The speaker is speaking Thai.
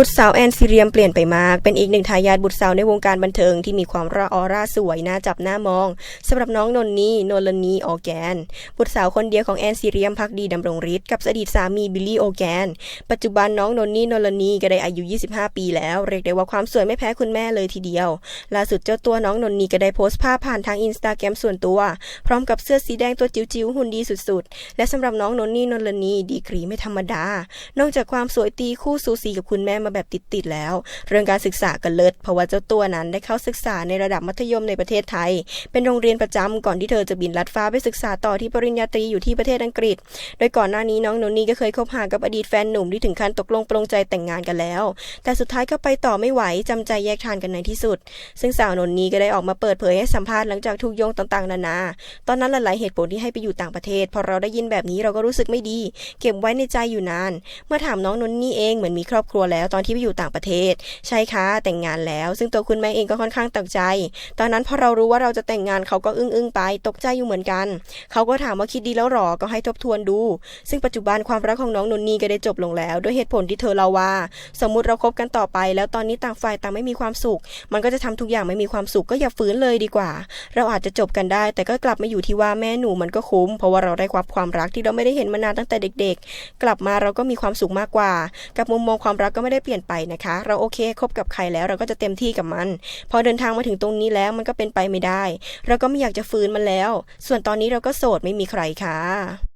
บุตรสาวแอนซีเรียมเปลี่ยนไปมาก เป็นอีกหนึ่งทายาทบุตรสาวในวงการบันเทิงที่มีความร่าออร่าสวยน่าจับหน้ามองสำหรับน้องนนนี่โนลนีออแกน บุตรสาวคนเดียวของแอนซีเรียมพักดีดำรงฤทธิ์กับอดีตสามีบิลลี่โอแกน ปัจจุบันน้องนนนี่โนลนีก็ได้อายุ 25 ปีแล้ว เรียกได้ว่าความสวยไม่แพ้คุณแม่เลยทีเดียว ล่าสุดเจ้าตัวน้องนนนีก็ได้โพสต์ภาพผ่านทางอินสตาแกรมส่วนตัว พร้อมกับเสื้อสีแดงตัวจิ๋วๆหุ่นดีสุดๆ และสำหรับน้องนนนี่นนลนีดีกรีไม่ธรรมดา นอกจากความสวยตีคู่สูสีกับคุณแม่มาแบบติดๆแล้ว เรื่องการศึกษาก็เลิศเพราะว่าเจ้าตัวนั้นได้เข้าศึกษาในระดับมัธยมในประเทศไทย เป็นโรงเรียนประจำก่อนที่เธอจะบินลัดฟ้าไปศึกษาต่อที่ปริญญาตรีอยู่ที่ประเทศอังกฤษ โดยก่อนหน้านี้น้องนนนี่ก็เคยคบหากับอดีตแฟนหนุ่มที่ถึงขั้นตกลงปรงใจแต่งงานกันแล้ว แต่สุดท้ายก็ไปต่อไม่ไหวจำใจแยกทางกันในที่สุด ซึ่งสาวนนนี่ก็ได้ออกมาเปิดเผยให้สัมภาษณ์หลังจากถูกโยงต่างๆ นานา ตอนนั้นหลายๆเหตุผลที่ให้ไปอยู่ต่างประเทศ พอเราได้ยินแบบนี้เราก็รู้สึกไม่ดี เก็บไว้ในใจอยู่นาน เมื่อถามน้องนนนี่เองเหมือนมีครอบครัวแล้วตอนอนที่ไปอยู่ต่างประเทศ ใช่ค่ะแต่งงานแล้ว ซึ่งตัวคุณแม่เองก็ค่อนข้างตกใจ ตอนนั้นพอเรารู้ว่าเราจะแต่งงานเขาก็อึ้งอึ้งๆไป ตกใจอยู่เหมือนกัน เขาก็ถามว่าคิดดีแล้วหรอก็ให้ทบทวนดู ซึ่งปัจจุบันความรักของน้องนนนีก็ได้จบลงแล้ว ด้วยเหตุผลที่เธอเล่าว่า สมมติเราคบกันต่อไป แล้วตอนนี้ต่างฝ่ายต่างไม่มีความสุข มันก็จะทำทุกอย่างไม่มีความสุขก็อย่าฝืนเลยดีกว่า เราอาจจะจบกันได้ แต่ก็กลับมาอยู่ที่ว่าแม่หนูมันก็คุ้ม เพราะว่าเราได้ความความรักที่เราไม่ได้เห็นมานานตั้งแต่เด็ก ๆ กลับมาเราก็มีความสุขมากกว่า กับมุมมองความรักก็ไม่ได้เปลี่ยนไปนะคะ เราโอเคคบกับใครแล้วเราก็จะเต็มที่กับมัน พอเดินทางมาถึงตรงนี้แล้วมันก็เป็นไปไม่ได้ เราก็ไม่อยากจะฟื้นมันแล้ว ส่วนตอนนี้เราก็โสดไม่มีใครค่ะ